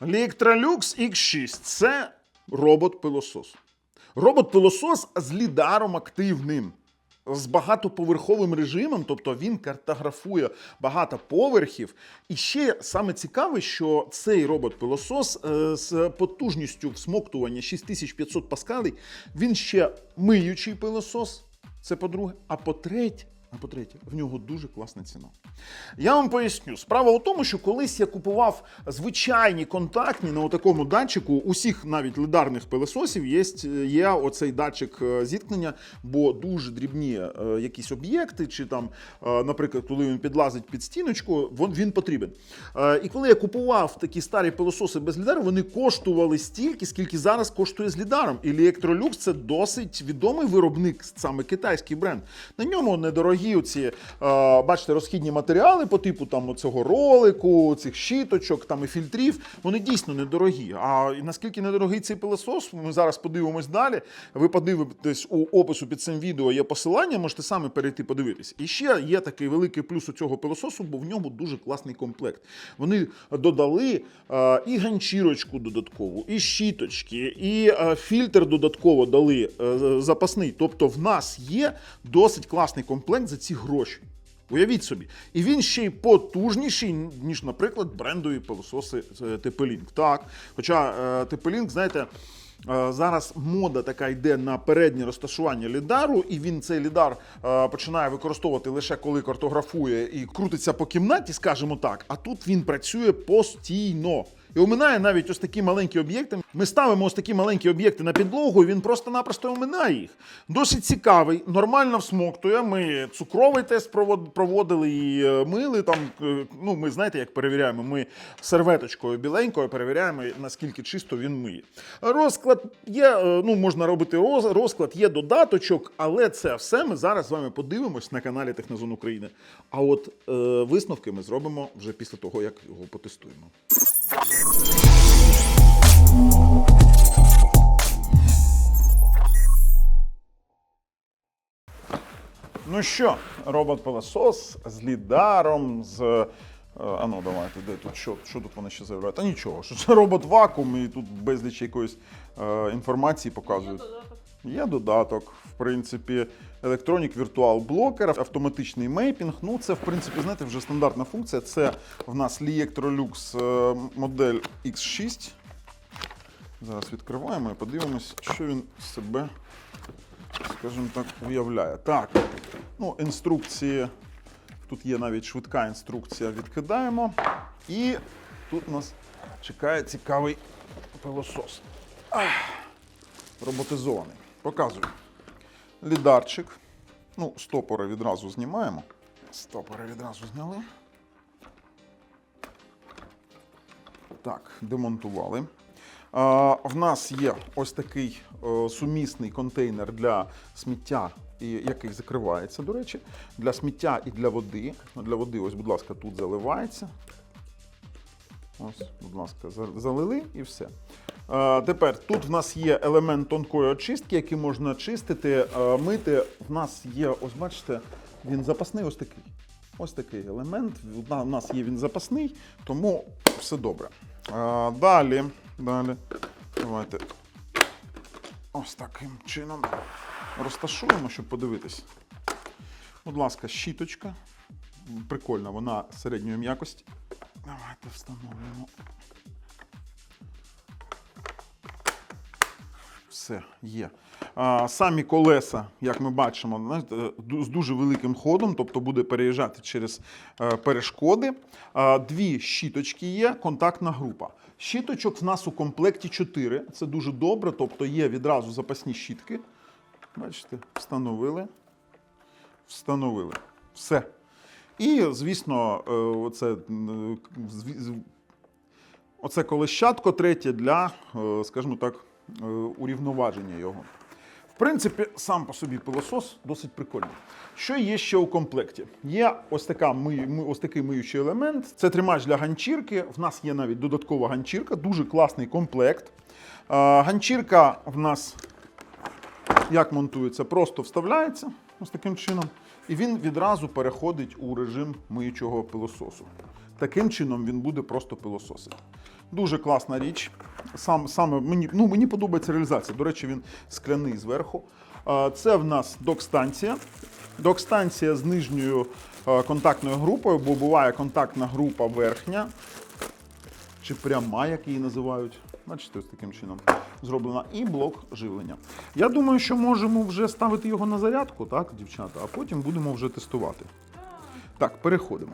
Electrolux X6 це робот-пилосос. Робот-пилосос з лідаром активним. З багатоповерховим режимом, тобто він картографує багато поверхів. І ще саме цікаве, що цей робот-пилосос е, з потужністю всмоктування 6500 паскалей, він ще миючий пилосос. Це по-друге. А по-третє, а по-третє, в нього дуже класна ціна. Я вам поясню. Справа у тому, що колись я купував звичайні контактні на такому датчику. Усіх навіть лидарних пилососів є, є оцей датчик е, зіткнення, бо дуже дрібні е, якісь об'єкти, чи там, е, наприклад, коли він підлазить під стіночку, він, потрібен. Е, І коли я купував такі старі пилососи без лідару, вони коштували стільки, скільки зараз коштує з лідаром. І Electrolux це досить відомий виробник, саме китайський бренд. На ньому недорогі оці, е, бачите, розхідні матеріали по типу там цього ролику, цих щіточок там і фільтрів. Вони дійсно недорогі. А наскільки недорогий цей пилосос, ми зараз подивимось далі. Ви подивитесь у опису під цим відео є посилання, можете самі перейти подивитись. І ще є такий великий плюс у цього пилососу, бо в ньому дуже класний комплект. Вони додали е, і ганчірочку додаткову, і щіточки, і е, фільтр додатково дали запасний. Тобто, в нас є досить класний комплект за ці гроші. Уявіть собі. І він ще й потужніший, ніж, наприклад, брендові пилососи е, TP-Link. Так. Хоча е, TP-Link, знаєте. е, Зараз мода така йде на переднє розташування лідару, і він цей лідар е, починає використовувати лише коли картографує і крутиться по кімнаті, скажімо так. А тут він працює постійно. І оминає навіть ось такі маленькі об'єкти. Ми ставимо ось такі маленькі об'єкти на підлогу, і він просто-напросто оминає їх. Досить цікавий, нормально всмоктує. Ми цукровий тест провод- проводили і е, мили там. е, Ну, ми знаєте, як перевіряємо. Ми серветочкою біленькою перевіряємо, наскільки чисто він миє. Розклад є, е, ну можна робити роз- розклад, є додаточок, але це все ми зараз з вами подивимось на каналі Технозон України. А от е, висновки ми зробимо вже після того, як його потестуємо. Ну що, робот-пилосос з лідаром, з. е, А ну, давайте, де тут що, що тут вони ще заявляють? Та нічого, що це робот-вакуум, і тут безліч якоїсь е, інформації показують. Є додаток, в принципі, Electronic Virtual Blocker, автоматичний мейпінг. Ну, це, в принципі, знаєте, вже стандартна функція. Це в нас Electrolux е, модель X6. Зараз відкриваємо і подивимось, що він себе, скажімо так, уявляє. Так, ну, інструкції. Тут є навіть швидка інструкція. Відкидаємо. І тут нас чекає цікавий пилосос. Ах, роботизований. Показую. Лідарчик. Ну, стопори відразу знімаємо. Стопори відразу зняли. Так, демонтували. В нас є ось такий е, сумісний контейнер для сміття, який закривається, до речі, для сміття і для води. Для води, ось, будь ласка, тут заливається. Ось, будь ласка, залили і все. Е, тепер тут в нас є елемент тонкої очистки, який можна очистити, е, мити. В нас є, ось бачите, він запасний ось такий. Ось такий елемент. У нас є він запасний, тому все добре. Е, далі, далі. Давайте ось таким чином розташуємо, щоб подивитись. Будь ласка, щіточка. Прикольна, вона середньої м'якості. Давайте встановимо. Все, є. А, самі колеса, як ми бачимо, з дуже великим ходом, тобто буде переїжджати через е, перешкоди. Дві щіточки є, контактна група. Щіточок в нас у комплекті 4. Це дуже добре, тобто є відразу запасні щітки. Бачите, встановили. Встановили. Все. І, звісно, е, оце, оце колещатко третє для, е, скажімо так, е, урівноваження його. В принципі, сам по собі пилосос досить прикольний. Що є ще у комплекті? Є ось, така ось такий миючий елемент. Це тримач для ганчірки. В нас є навіть додаткова ганчірка, дуже класний комплект. Ганчірка в нас як монтується? Просто вставляється ось таким чином, і він відразу переходить у режим миючого пилососу. Таким чином він буде просто пилососити. Дуже класна річ. Сам, саме мені, ну, мені подобається реалізація. До речі, він скляний зверху. Це в нас док-станція. Док-станція з нижньою контактною групою, бо буває контактна група верхня, чи пряма, як її називають. Бачите, ось таким чином зроблено. І блок живлення. Я думаю, що можемо вже ставити його на зарядку, так, дівчата, а потім будемо вже тестувати. Так, переходимо.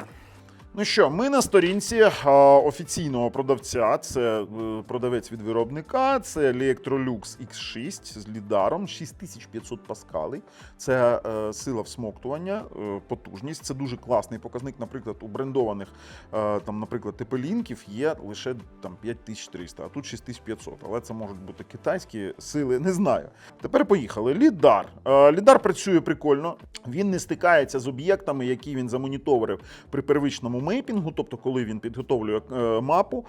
Ну що, ми на сторінці а, офіційного продавця. Це е, продавець від виробника. Це Electrolux X6 з лідаром, 6500 паскалей. Це е, сила всмоктування, е, потужність. Це дуже класний показник. Наприклад, у брендованих е, там, наприклад, тепелінків є лише там 5400, а тут 6500. Але це можуть бути китайські сили, не знаю. Тепер поїхали. Лідар. Е, Лідар працює прикольно. Він не стикається з об'єктами, які він замоніторив при первичному мейпінгу, тобто коли він підготовлює е, мапу.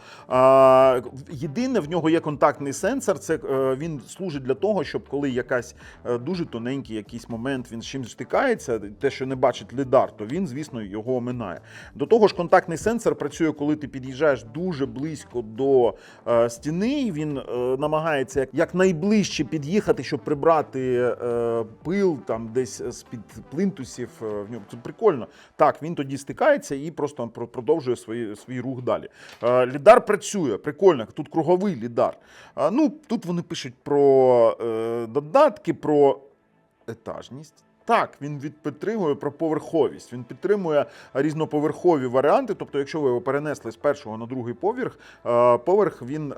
Єдине, в нього є контактний сенсор. Це е, він служить для того, щоб коли якась е, дуже тоненький якийсь момент він з чимось стикається, те, що не бачить лідар, то він, звісно, його оминає. До того ж, контактний сенсор працює, коли ти під'їжджаєш дуже близько до стіни. і Він намагається як, якнайближче під'їхати, щоб прибрати пил там десь з під плинтусів. в ньому це прикольно. Так, він тоді стикається і просто про- продовжує свої, свій рух далі. Е, лідар працює, прикольно. Тут круговий лідар. Ну тут вони пишуть про е, додатки, про етажність. Так, він підтримує про поверховість. Він підтримує різноповерхові варіанти. Тобто, якщо ви його перенесли з першого на другий поверх, е, поверх він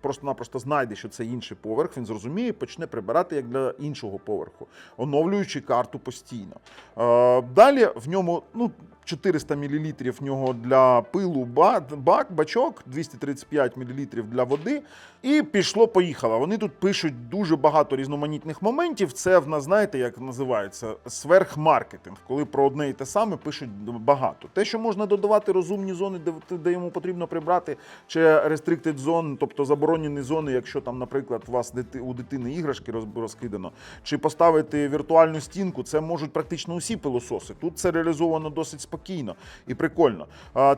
просто-напросто знайде, що це інший поверх. Він зрозуміє, і почне прибирати як для іншого поверху, оновлюючи карту постійно. Далі в ньому ну. 400 мл в нього для пилу бак, бачок, 235 мл для води. І пішло, поїхало. Вони тут пишуть дуже багато різноманітних моментів. Це в нас, знаєте, як називається сверхмаркетинг, коли про одне і те саме пишуть багато. Те, що можна додавати розумні зони, де, де йому потрібно прибрати, чи restricted zone, тобто заборонені зони, якщо там, наприклад, у вас у дитини іграшки розкидано, чи поставити віртуальну стінку, це можуть практично усі пилососи. Тут це реалізовано досить спокійно і прикольно.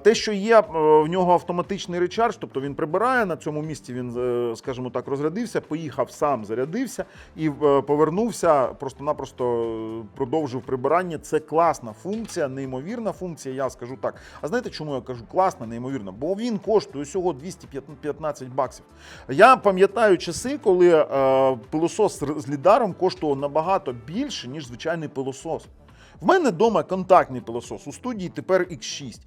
Те, що є е, в нього автоматичний речардж, тобто він прибирає на цьому місці, він, е, скажімо так, розрядився, поїхав сам, зарядився і е, повернувся, просто-напросто продовжив прибирання. Це класна функція, неймовірна функція. Я скажу так. А знаєте, чому я кажу класна, неймовірна? Бо він коштує усього 215 баксів. Я пам'ятаю часи, коли пилосос з лідаром коштував набагато більше, ніж звичайний пилосос. В мене вдома контактний пилосос. У студії тепер X6.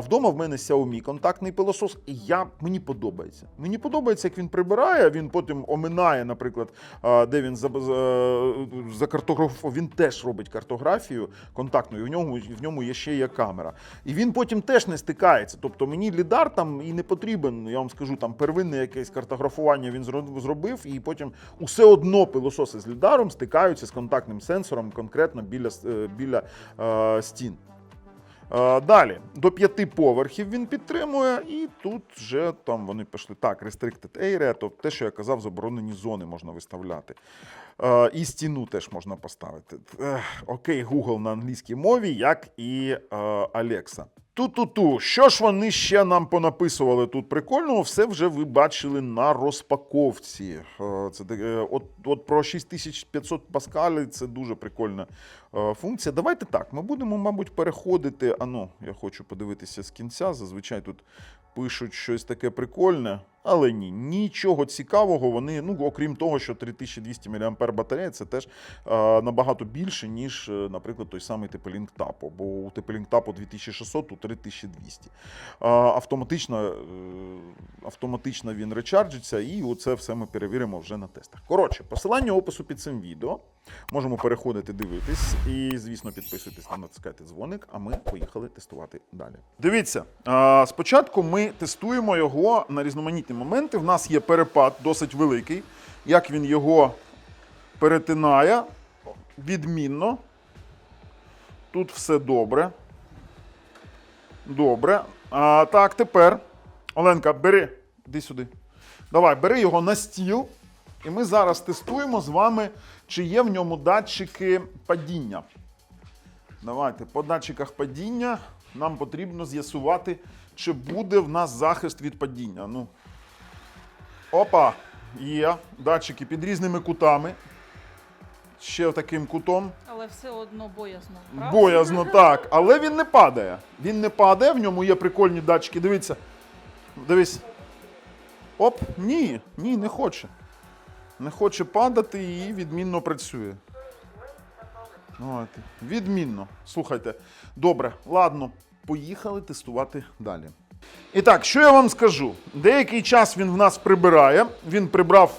Вдома в мене Xiaomi контактний пилосос, і я, мені подобається. Мені подобається, як він прибирає. Він потім оминає, наприклад, де він за, за, закартографував. Він теж робить картографію контактну, і в ньому, в ньому є ще є камера. І він потім теж не стикається. Тобто мені лідар там і не потрібен. Я вам скажу, там первинне якесь картографування він зробив, і потім усе одно пилососи з лідаром стикаються з контактним сенсором конкретно біля, е, е, стін. Е, Далі до п'яти поверхів він підтримує, і тут вже там вони пішли так, restricted area, то те, що я казав, заборонені зони можна виставляти. Е, І стіну теж можна поставити. Е, Окей, Google на англійській мові, як і е, Alexa. Ту-ту-ту, що ж вони ще нам понаписували тут прикольного, все вже ви бачили на розпаковці. Е, Це таке- от, от про 6500 паскалів це дуже прикольна е, функція. Давайте так, ми будемо, мабуть, переходити. А ну, я хочу подивитися з кінця. Зазвичай тут пишуть щось таке прикольне. Але ні, нічого цікавого. Вони, ну окрім того, що 3200 мАh батарея це теж е, набагато більше, ніж, е, наприклад, той самий TP-Link Tapo. Бо у TP-Link Tapo 2600, тут 3200. Е, автоматично, е, автоматично він речарджиться, і оце все ми перевіримо вже на тестах. Коротше, посилання опису під цим відео. Можемо переходити, дивитись. І, звісно, підписуйтесь та натискайте дзвоник, а ми поїхали тестувати далі. Дивіться, е, спочатку ми тестуємо його на різноманітні моменти. В нас є перепад досить великий. Як він його перетинає, відмінно. Тут все добре. Добре. А, так, тепер. Оленка, бери. Іди сюди. Давай, бери його на стіл. І ми зараз тестуємо з вами, чи є в ньому датчики падіння. Давайте, по датчиках падіння нам потрібно з'ясувати, чи буде в нас захист від падіння. Ну, Опа! Є. Датчики під різними кутами. Ще таким кутом. Але все одно боязно. правда? Боязно, так. Але він не падає. Він не падає, в ньому є прикольні датчики. Дивіться. Дивись. Оп, ні, ні, не хоче. Не хоче падати і відмінно працює. От, відмінно. Слухайте. Добре, ладно, поїхали тестувати далі. І так, що я вам скажу? Деякий час він в нас прибирає. Він прибрав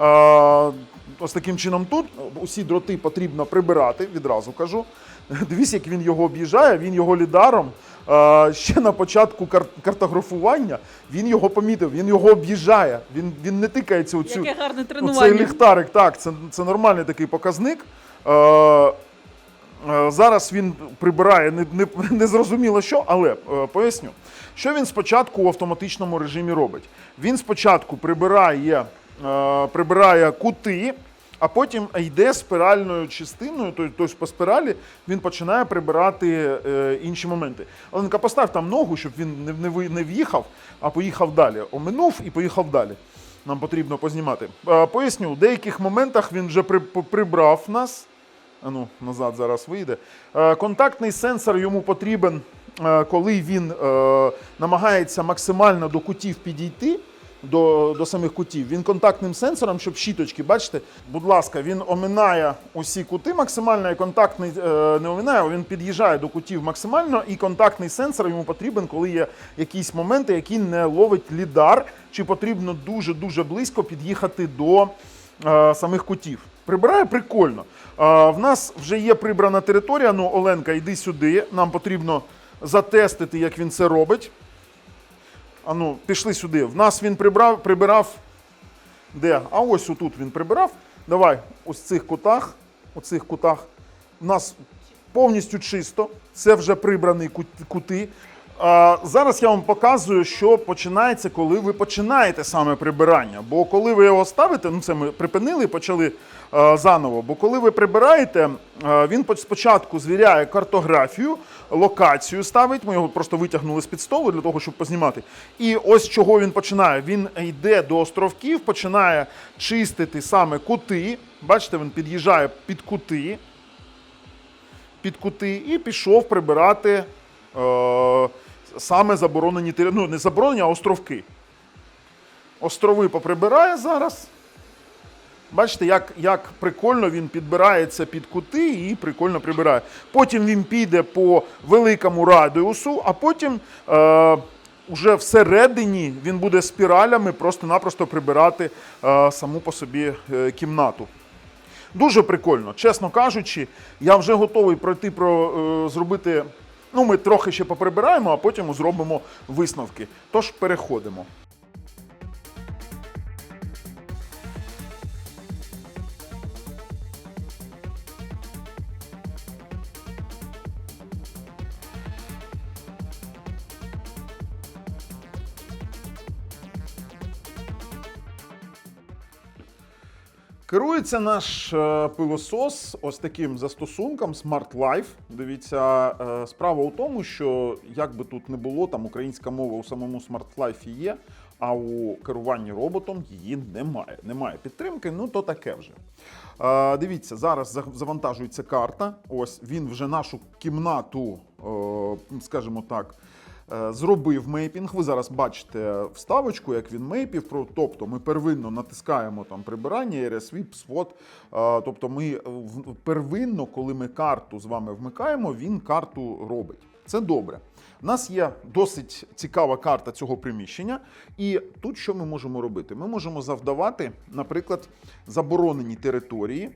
е, ось таким чином тут. Усі дроти потрібно прибирати, відразу кажу. Дивіться, як він його об'їжджає, він його лідаром. Е, ще на початку кар- картографування він його помітив, він його об'їжджає. Він, він не тикається у цю. Гарне ліхтарик, так, це, це нормальний такий показник. Е, е, зараз він прибирає не, не, не зрозуміло що, але поясню. Що він спочатку в автоматичному режимі робить? Він спочатку прибирає, е, прибирає кути, а потім йде спиральною частиною, тобто по спиралі він починає прибирати е, інші моменти. Оленка, постав там ногу, щоб він не, в'їхав, а поїхав далі. Оминув і поїхав далі. Нам потрібно познімати. Е, Поясню, в деяких моментах він вже прибрав нас. Ну, назад зараз вийде. Контактний сенсор йому потрібен, коли він е, намагається максимально до кутів підійти. До, до самих кутів. Він контактним сенсором, щоб щіточки, бачите, будь ласка, він оминає усі кути максимально, і контактний е, не оминає, він під'їжджає до кутів максимально, і контактний сенсор йому потрібен, коли є якісь моменти, які не ловить лідар, чи потрібно дуже-дуже близько під'їхати до е, самих кутів. Прибирає прикольно. Е, в нас вже є прибрана територія. Ну, Оленка, йди сюди. Нам потрібно затестити, як він це робить. А ну, пішли сюди. В нас він прибрав, прибирав. Де? А ось отут він прибирав. Давай, ось цих кутах. У цих кутах. У нас повністю чисто. Це вже прибрані кути. Зараз я вам показую, що починається, коли ви починаєте саме прибирання. Бо коли ви його ставите, ну це ми припинили, почали е, заново. Бо коли ви прибираєте, е, він спочатку звіряє картографію, локацію ставить. Ми його просто витягнули з-під столу для того, щоб познімати. І ось чого він починає. Він йде до островків, починає чистити саме кути. Бачите, він під'їжджає під кути під кути і пішов прибирати е, саме заборонені території. Ну, не заборонені, а островки. Острови поприбирає зараз. Бачите, як, як прикольно він підбирається під кути і прикольно прибирає. Потім він піде по великому радіусу, а потім е, уже всередині він буде спіралями просто-напросто прибирати е, саму по собі е, кімнату. Дуже прикольно, чесно кажучи, я вже готовий пройти про е, зробити. Ну, ми трохи ще поприбираємо, а потім зробимо висновки. Тож переходимо. Керується наш е, пилосос ось таким застосунком Smart Life. Дивіться, е, справа у тому, що як би тут не було, там українська мова у самому Smart Life є, а у керуванні роботом її немає. Немає підтримки, ну то таке вже. Е, Дивіться, зараз завантажується карта. Ось він вже нашу кімнату, скажімо так. Е, Зробив мейпінг. Ви зараз бачите вставочку, як він мейпів. Тобто ми первинно натискаємо там прибирання, RSVIP, SWOT. Е, Тобто ми е, первинно, коли ми карту з вами вмикаємо, він карту робить. Це добре. У нас є досить цікава карта цього приміщення, і тут що ми можемо робити? Ми можемо завдавати, наприклад, заборонені території.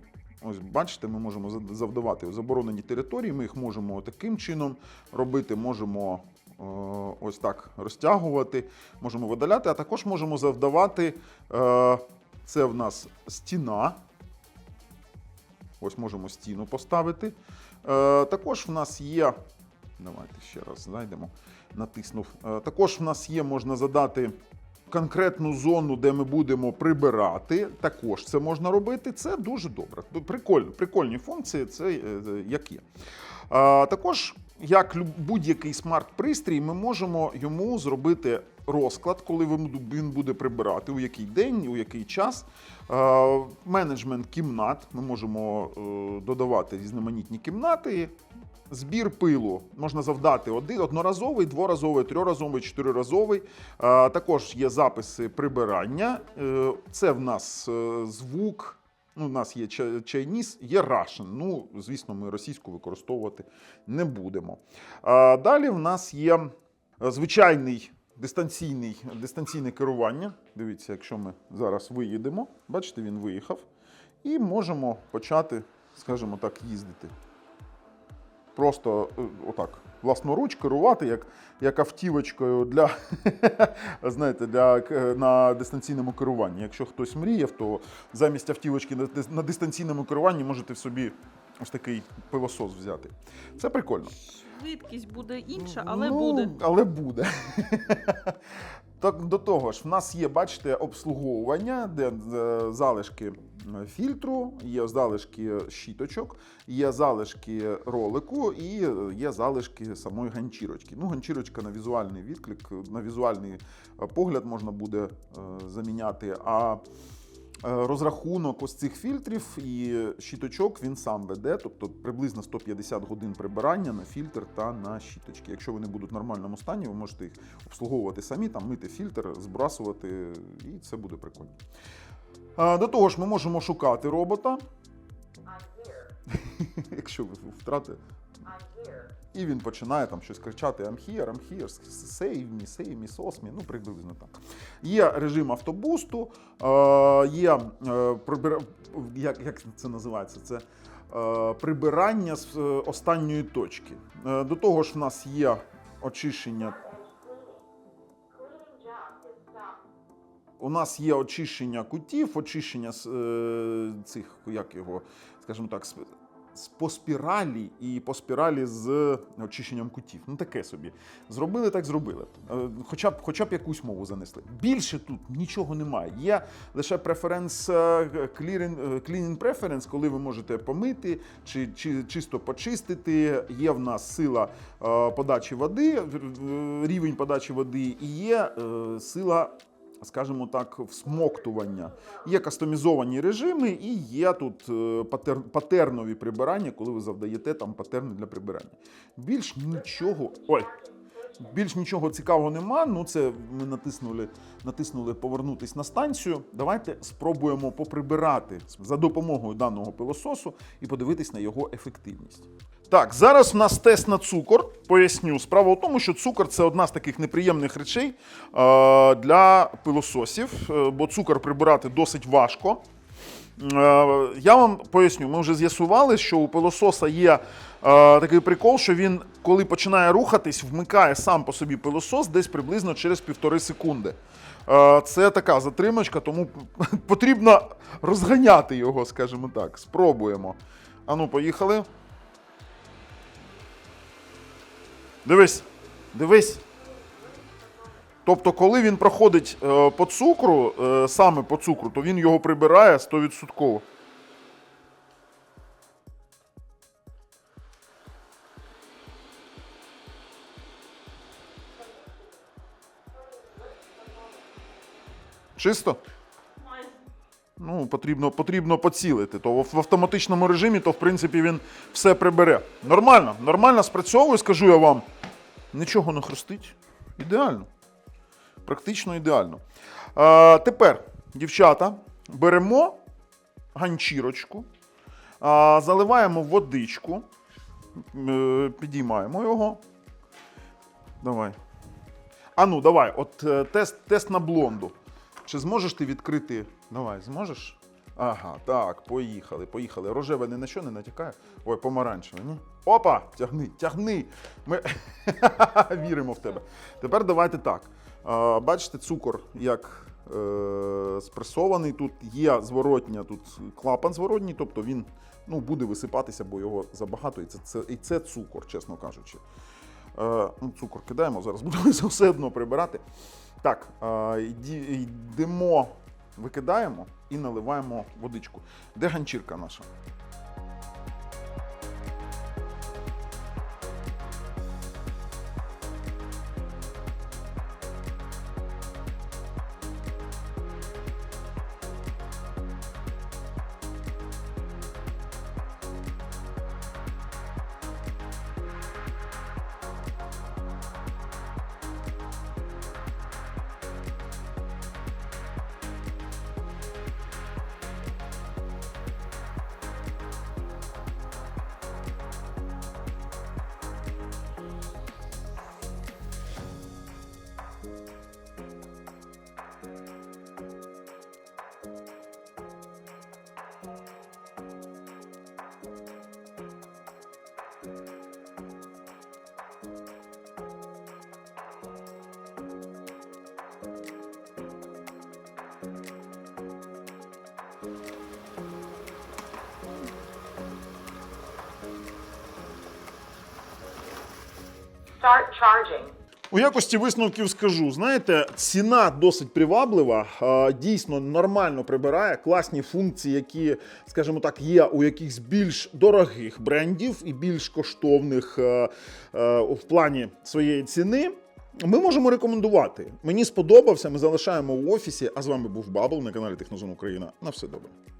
Ось бачите, ми можемо завдавати заборонені території. Ми їх можемо таким чином робити, можемо ось так розтягувати, можемо видаляти, а також можемо завдавати. е, Це в нас стіна. Ось можемо стіну поставити. Е, Також в нас є. Давайте ще раз знайдемо. Натиснув. Е, Також в нас є, можна задати конкретну зону, де ми будемо прибирати. Також це можна робити. Це дуже добре. Прикольно, прикольні функції, це е, як є. А, також, як будь-який смарт-пристрій, ми можемо йому зробити розклад, коли він буде прибирати, у який день, у який час. Менеджмент кімнат. Ми можемо е, додавати різноманітні кімнати. Збір пилу можна завдати один, одноразовий, дворазовий, трьохразовий, чотириразовий. Також є записи прибирання. Е, Це в нас е, звук. Ну, у нас є ча- чайніс, є Russian. Ну, звісно, ми російську використовувати не будемо. А, далі в нас є е, звичайний дистанційний, дистанційне керування. Дивіться, якщо ми зараз виїдемо, бачите, він виїхав. І можемо почати, скажімо так, їздити просто е, отак власноруч керувати, як, як автівочкою для, знаєте, для, на дистанційному керуванні. Якщо хтось мріяв, то замість автівочки на, на дистанційному керуванні можете в собі ось такий пилосос взяти. Це прикольно. Швидкість буде інша, але ну, буде. Але буде. Так, до того ж, в нас є, бачите, обслуговування, де е, залишки е, фільтру, є залишки щіточок, є залишки ролику і е, є залишки самої ганчірочки. Ну, ганчірочка на візуальний відклик, на візуальний погляд можна буде заміняти. А Розрахунок ось цих фільтрів і щіточок він сам веде, тобто приблизно 150 годин прибирання на фільтр та на щіточки. Якщо вони будуть в нормальному стані, ви можете їх обслуговувати самі, там мити фільтр, збрасувати, і це буде прикольно. До того ж, ми можемо шукати робота. Якщо ви втратите. І він починає там щось кричати I'm here, I'm here, save me, save me, sauce me, ну приблизно так. Є режим автобусту, е, є е, як, як це називається? Це е, прибирання з останньої точки. До того ж, в нас є очищення. У нас є очищення кутів, очищення цих, як його, скажімо так, по спіралі і по спіралі з очищенням кутів. Ну таке собі. Зробили, так зробили. Е, Хоча б, хоча б якусь мову занесли. Більше тут нічого немає. Є лише преференс е, е, cleaning preference, коли ви можете помити чи, чи чисто почистити. Є в нас сила е, подачі води, е, рівень подачі води, і є е, сила скажімо так, всмоктування. Є кастомізовані режими і є тут е, патер, патернові прибирання, коли ви завдаєте там патерни для прибирання. Більш нічого. Ой! Більш нічого цікавого нема. Ну, це ми натиснули, натиснули повернутись на станцію. Давайте спробуємо поприбирати за допомогою даного пилососу і подивитись на його ефективність. Так, зараз в нас тест на цукор. Поясню. Справа в тому, що цукор це одна з таких неприємних речей е, для пилососів, е, бо цукор прибирати досить важко. Е, Я вам поясню, ми вже з'ясували, що у пилососа є такий прикол, що він, коли починає рухатись, вмикає сам по собі пилосос десь приблизно через півтори секунди. Це така затримочка, тому потрібно розганяти його, скажімо так. Спробуємо. Ану, поїхали. Дивись, дивись. Тобто, коли він проходить е, по цукру, е, саме по цукру, то він його прибирає 100%. Чисто? Ну, потрібно, потрібно поцілити. То в автоматичному режимі, то в принципі він все прибере. Нормально, нормально спрацьовує, скажу я вам. Нічого не хрустить. Ідеально. Практично ідеально. А, тепер, дівчата, беремо ганчірочку, а, заливаємо водичку, е, підіймаємо його. Давай. А ну, давай, от е, тест, тест на блонду. Чи зможеш ти відкрити? Давай, зможеш? Ага, так, поїхали, поїхали. Рожеве ні на що не натякає. Ой, помаранчеве, ні? Опа! Тягни, тягни. Ми віримо в тебе. Тепер давайте так. Бачите, цукор як е, спресований. Тут є зворотня, тут клапан зворотній, тобто він ну, буде висипатися, бо його забагато. І це, це, і це цукор, чесно кажучи. Е, ну, цукор кидаємо, зараз будемо все одно прибирати. Так, йдемо, викидаємо і наливаємо водичку. Де ганчірка наша? Start charging. У якості висновків скажу: знаєте, ціна досить приваблива, дійсно нормально прибирає класні функції, які, скажімо так, є у якихось більш дорогих брендів і більш коштовних е, е, в плані своєї ціни. Ми можемо рекомендувати. Мені сподобався. Ми залишаємо в офісі. А з вами був Бабл на каналі Технозон Україна. На все добре.